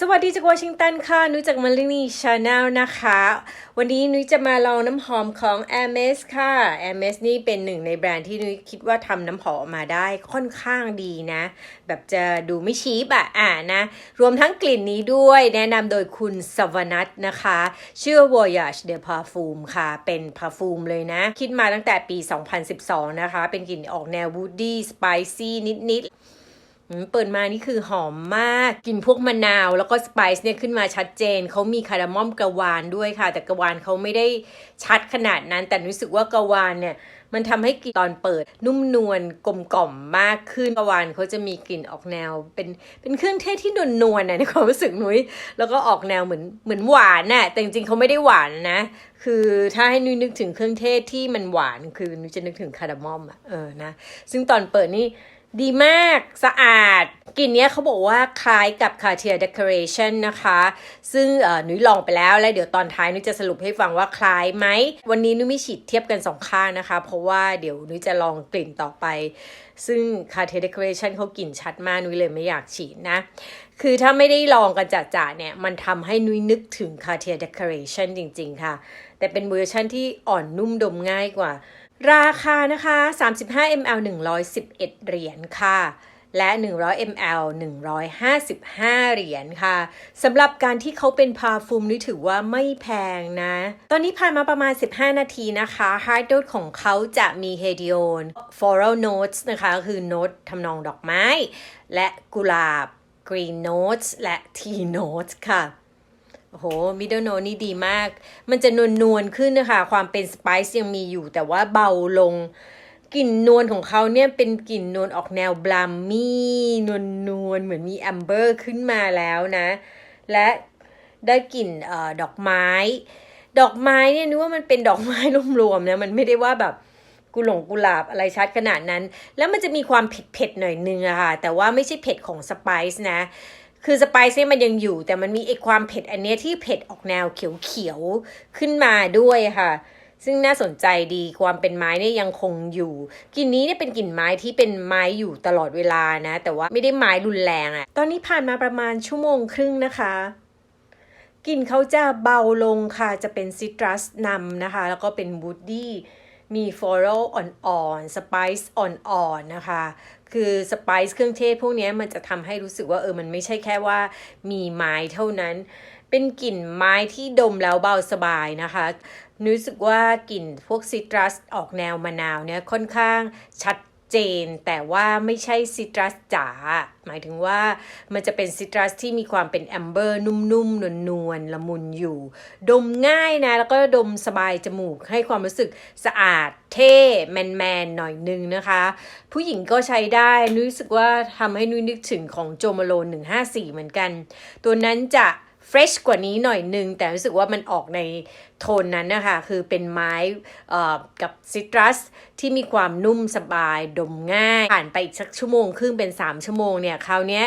สวัสดีจากวอชิงตันค่ะ นุ้ยจากมารินีชาแนลนะคะ วันนี้นุ้ยจะมาลองน้ำหอมของ a m e s ค่ะ a m e s นี่เป็นหนึ่งในแบรนด์ที่นุ้ยคิดว่าทำน้ำหอมออกมาได้ค่อนข้างดีนะ แบบจะดูไม่ชีบอะอ่านะ รวมทั้งกลิ่นนี้ด้วยแนะนำโดยคุณสวนัทนะคะ ชื่อ Voyage de Parfum ค่ะ เป็น parfum เลยนะ คิดมาตั้งแต่ปี 2012 นะคะ เป็นกลิ่นออกแนว woody spicy นิดๆ เปิดมานี่คือหอมมากกลินพวกมะนาว แล้วก็สไปซ์เนี่ยขึ้นมาชัดเจน เขามีคาร์ดามอมกระวานด้วยค่ะ แต่กระวานเขาไม่ได้ชัดขนาดนั้น แต่รู้สึกว่ากระวานเนี่ยมันทำให้กลิ่นตอนเปิด นุ่มนวลกลมกล่อมมากขึ้นกระวานเขาจะมีกลิ่นออกแนว เป็นเป็นเครื่องเทศที่นวลนวลนะในความรู้สึกนุ้ยแล้วก็ออกแนวเหมือนเหมือนหวานน่ะแต่จริงๆเขาไม่ได้หวานนะคือถ้าให้นุ้ยนึกถึงเครื่องเทศที่มันหวานคือนุ้ยจะนึกถึงคาร์ดามอมอะเออนะซึ่งตอนเปิดนี่ ดีมากสะอาดกลิ่นเนี้ยเขาบอกว่าคล้ายกับ Cartier Decoration นะคะ ซึ่งนุ้ยลองไปแล้ว แล้วเดี๋ยวตอนท้ายนุ้ยจะสรุปให้ฟังว่าคล้ายไหม วันนี้นุ้ยไม่ฉีดเทียบกันสองข้างนะคะ เพราะว่าเดี๋ยวนุ้ยจะลองกลิ่นต่อไป ซึ่ง Cartier Decoration เขากลิ่นชัดมากนุ้ยเลยไม่อยากฉีดนะ คือถ้าไม่ได้ลองกันจ่าๆเนี่ย มันทำให้นุ้ยนึกถึง Cartier Decoration จริง ๆ ค่ะ แต่เป็นเวอร์ชันที่อ่อนนุ่มดมง่ายกว่า ราคานะคะ 35 ml 111 เหรียญค่ะ และ 100 ml 155 เหรียญค่ะสำหรับการที่เขาเป็นพาฟูมนี่ถือว่าไม่แพงนะ ตอนนี้ผ่านมาประมาณ 15 นาทีนะคะ Hard Note ของเขาจะมี h e d i o n Floral Notes นะคะ คือโน้ตทำนองดอกไม้ และกุหลาบ Green Notes และ Tea Notes ค่ะ โอ้โหมิดเดิลโนนี่ดีมาก มันจะนวลนวลขึ้นนะคะ ความเป็นสไปซ์ยังมีอยู่แต่ว่าเบาลง กลิ่นนวลของเขาเนี่ยเป็นกลิ่นนวลออกแนวบลัมมี่นวลนวลเหมือนมีแอมเบอร์ขึ้นมาแล้วนะ และได้กลิ่นเออดอกไม้ ดอกไม้เนี่ยนึกว่ามันเป็นดอกไม้รวมๆนะมันไม่ได้ว่าแบบกุหลงกุหลาบอะไรชัดขนาดนั้น แล้วมันจะมีความเผ็ดๆหน่อยนึงอะค่ะ แต่ว่าไม่ใช่เผ็ดของสไปซ์นะ คือสไปซ์เนี่ยมันยังอยู่ แต่มันมีไอความเผ็ดอันเนี้ยที่เผ็ดออกแนวเขียวๆ ขึ้นมาด้วยค่ะ ซึ่งน่าสนใจดีความเป็นไม้เนี่ยยังคงอยู่กลิ่นนี้เนี่ยเป็นกลิ่นไม้ที่เป็นไม้อยู่ตลอดเวลานะ แต่ว่าไม่ได้ไม้รุนแรงอะตอนนี้ผ่านมาประมาณชั่วโมงครึ่งนะคะกลิ่นเขาจะเบาลงค่ะ จะเป็นซิตรัสนำนะคะ แล้วก็เป็นวูดดี้ มีฟลอรัลอ่อนๆสไปซ์อ่อนๆนะคะ คือสไปซ์เครื่องเทศพวกนี้มันจะทำให้รู้สึกว่าเออมันไม่ใช่แค่ว่ามีไม้เท่านั้น เป็นกลิ่นไม้ที่ดมแล้วเบาสบายนะคะรู้สึกว่ากลิ่นพวกซิตรัสออกแนวมะนาวเนี่ยค่อนข้างชัด เจน แต่ว่าไม่ใช่ซิตรัสจ๋าหมายถึงว่ามันจะเป็นซิตรัสที่มีความเป็นแอมเบอร์นุ่มๆ นวลๆ ละมุนอยู่ ดมง่ายนะ แล้วก็ดมสบายจมูกให้ความรู้สึกสะอาดเท่แมนๆ หน่อยนึงนะคะ ผู้หญิงก็ใช้ได้นุ้ยรู้สึกว่าทำให้นุ้ยนึกถึงของโจมาโลน154 เหมือนกัน ตัวนั้นจะ เฟรชกว่านี้หน่อยนึง แต่รู้สึกว่ามันออกในโทนนั้นนะคะ คือเป็นไม้เอ่อกับซิตรัสที่มีความนุ่มสบายดมง่าย ผ่านไปอีกสักชั่วโมงครึ่งเป็น 3 ชั่วโมงเนี่ยคราวนี้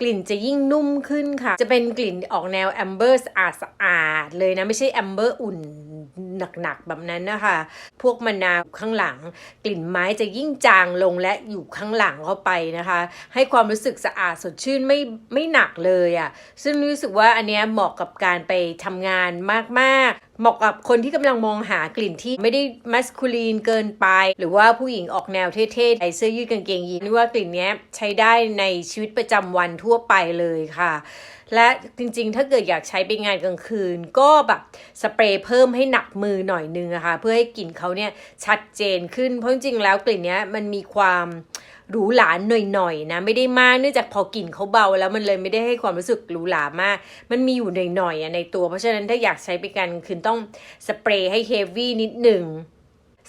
กลิ่นจะยิ่งนุ่มขึ้นค่ะ จะเป็นกลิ่นออกแนวแอมเบอร์สะอาดสะอาดเลยนะ ไม่ใช่แอมเบอร์อุ่น หนักๆแบบนั้นนะคะ พวกมะนาวข้างหลัง กลิ่นไม้จะยิ่งจางลงและอยู่ข้างหลังเข้าไปนะคะ ให้ความรู้สึกสะอาดสดชื่นไม่ไม่หนักเลยอะ่ะซึ่งรู้สึกว่าอันเนี้ยเหมาะกับการไปทำงานมากๆเหมาะกับคนที่กำลังมองหากลิ่นที่ไม่ได้มัสคูลีนเกินไป หรือว่าผู้หญิงออกแนวเท่ๆใส่เสื้อยืดกางเกงยีนนี่ว่ากลิ่นนี้ใช้ได้ในชีวิตประจำวันทั่วไปเลยค่ะ และจริงๆ ถ้าเกิดอยากใช้ไปงานกลางคืน ก็แบบสเปรย์เพิ่มให้หนักมือหน่อยนึงอะค่ะเพื่อให้กลิ่นเขาเนี่ยชัดเจนขึ้นเพราะจริงๆแล้วกลิ่นนี้มันมีความ หรูหราหน่อยๆนะ ไม่ได้มากเนื่องจากพอกลิ่นเขาเบาแล้วมันเลยไม่ได้ให้ความรู้สึกหรูหรามาก มันมีอยู่หน่อยๆอะในตัว เพราะฉะนั้นถ้าอยากใช้ไปกันคืนต้องสเปรย์ให้เฮฟวี่นิดหนึ่ง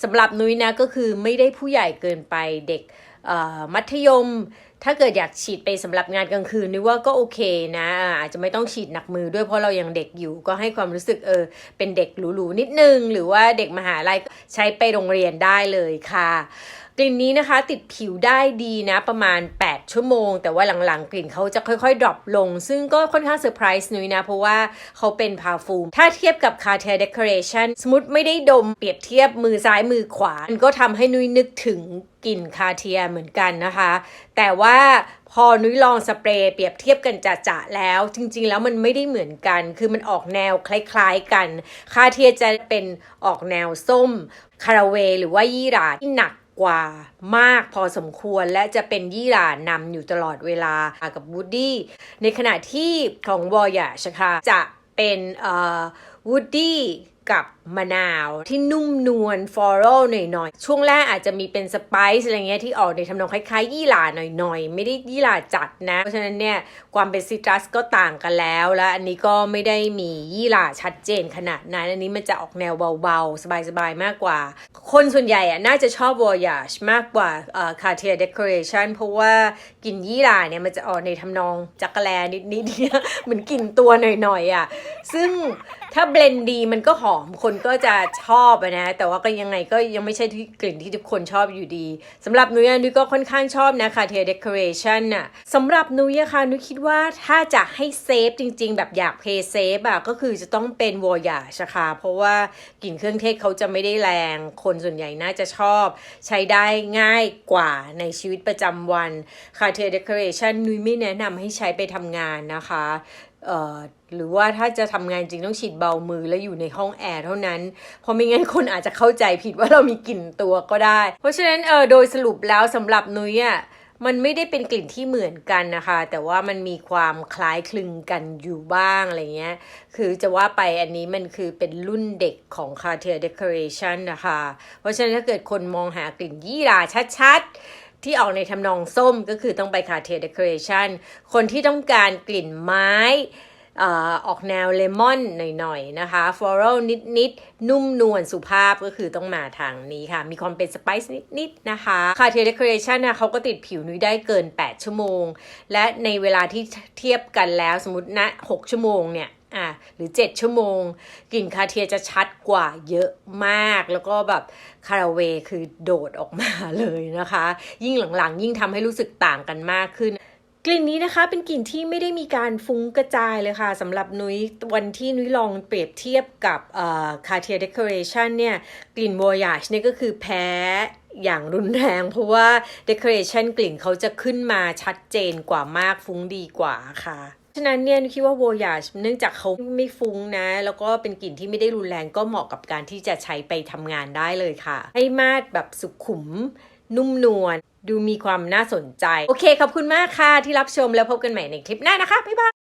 สำหรับนุ้ยนะก็คือไม่ได้ผู้ใหญ่เกินไปเด็กมัธยม ถ้าเกิดอยากฉีดไปสำหรับงานกลางคืนนึกว่าก็โอเคนะอาอาจจะไม่ต้องฉีดหนักมือด้วยเพราะเรายังเด็กอยู่ก็ให้ความรู้สึกเออเป็นเด็กหรูๆนิดนึง หรือว่าเด็กมหาลัยใช้ไปโรงเรียนได้เลยค่ะ กลิ่นนี้นะคะติดผิวได้ดีนะประมาณ 8 ชั่วโมง แต่ว่าหลังๆ กลิ่นเขาจะค่อยๆ ดรอปลง ซึ่งก็ค่อนข้างเซอร์ไพรส์นุ้ยนะ เพราะว่าเขาเป็นพาฟูม ถ้าเทียบกับ Cartier Decoration สมมติไม่ได้ดมเปรียบเทียบมือซ้ายมือขวา มันก็ทำให้นุ้ยนึกถึงกลิ่นคาเทียเหมือนกันนะคะ แต่ว่าพอนุ้ยลองสเปรย์เปรียบเทียบกันจะๆแล้ว จริง ๆ แล้วมันไม่ได้เหมือนกัน คือมันออกแนวคล้ายๆกัน คาเทียจะเป็นออกแนวส้ม คาราเวหรือว่ายี่หร่าที่หนัก กว่ามากพอสมควรและจะเป็นยี่หร่านำอยู่ตลอดเวลากับวูดดี้ในขณะที่ของวอยาชค่ะจะเป็นวูดดี้กับ มะนาวที่นุ่มนวลฟลอรัลหน่อยๆ ช่วงแรกอาจจะมีเป็นสไปซ์อะไรเงี้ยที่ออกในทำนองคล้ายๆ ยี่หร่าหน่อยๆ ไม่ได้ยี่หร่าจัดนะ เพราะฉะนั้นเนี่ยความเป็นซิตรัสก็ต่างกันแล้ว และอันนี้ก็ไม่ได้มียี่หร่าชัดเจนขนาดนั้น อันนี้มันจะออกแนวเบาๆ สบายๆ มากกว่า คนส่วนใหญ่อะน่าจะชอบ Voyage มากกว่าเอ่อ Cartier Decoration เพราะว่ากลิ่นยี่หร่าเนี่ยมันจะออกในทำนองจักรแลนิดๆเนี่ยเหมือนกลิ่นตัวหน่อยๆอะซึ่งถ้าเบลนด์ดีมันก็หอมคนก็จะชอบนะ แต่ว่าก็ยังไงก็ยังไม่ใช่ที่กลิ่นที่ทุกคนชอบอยู่ดีสำหรับนุ้ยนุ้ยก็ค่อนข้างชอบนะ Cartier Decoration น่ะสำหรับนุ้ยอะค่ะนุ้ยคิดว่าถ้าจะให้เซฟจริง ๆ แบบอยากเพย์เซฟอะก็คือจะต้องเป็น Voyage อะคะเพราะว่ากลิ่นเครื่องเทศเขาจะไม่ได้แรง คนส่วนใหญ่น่าจะชอบ ใช้ได้ง่ายกว่าในชีวิตประจำวัน Cartier Decoration นุ้ยไม่แนะนำให้ใช้ไปทำงานนะคะ หรือว่าถ้าจะทำงานจริงต้องฉีดเบามือแล้วอยู่ในห้องแอร์เท่านั้น เพราะไม่งั้นคนอาจจะเข้าใจผิดว่าเรามีกลิ่นตัวก็ได้ เพราะฉะนั้นเออโดยสรุปแล้วสำหรับนุ้ยอะมันไม่ได้เป็นกลิ่นที่เหมือนกันนะคะ แต่ว่ามันมีความคล้ายคลึงกันอยู่บ้างอะไรเงี้ย คือจะว่าไปอันนี้มันคือเป็นรุ่นเด็กของ Cartier Decoration นะคะ เพราะฉะนั้นถ้าเกิดคนมองหากลิ่นยี่หร่าชัดๆ ที่ออกในทำนองส้มก็คือต้องไป Cartier Decoration คนที่ต้องการกลิ่นไม้ออกแนวเลมอนหน่อยๆนะคะฟลอรัลนิดๆ นุ่มนวลสุภาพก็คือต้องมาทางนี้ค่ะ มีความเป็นสไปซ์นิดๆ นะคะ Cartier Decoration นะเขาก็ติดผิวนุ้ยได้เกิน 8 ชั่วโมง และในเวลาที่เทียบกันแล้วสมมตินะ 6 ชั่วโมงเนี่ย อะหรือ 7 ชั่วโมง กลิ่นคาเทียจะชัดกว่าเยอะมาก แล้วก็แบบคาราเวคือโดดออกมาเลยนะคะ ยิ่งหลังๆ ยิ่งทำให้รู้สึกต่างกันมากขึ้นกลิ่นนี้นะคะเป็นกลิ่นที่ไม่ได้มีการฟุ้งกระจายเลยค่ะสำหรับนุ้ยวันที่นุ้ยลองเปรียบเทียบกับเอ่อ Cartier Decoration เนี่ยกลิ่น Voyage เนี่ยก็คือแพ้อย่างรุนแรง เพราะว่า Decoration กลิ่นเขาจะขึ้นมาชัดเจนกว่ามากฟุ้งดีกว่าค่ะ ฉะนั้นเนี่ยคิดว่าโวยาชเนื่องจากเขาไม่ฟุ้งนะ แล้วก็เป็นกลิ่นที่ไม่ได้รุนแรงก็เหมาะกับการที่จะใช้ไปทำงานได้เลยค่ะ ให้มาดแบบสุขุม นุ่มนวลดูมีความน่าสนใจ โอเคขอบคุณมากค่ะที่รับชมแล้วพบกันใหม่ในคลิปหน้านะคะ บ๊ายบาย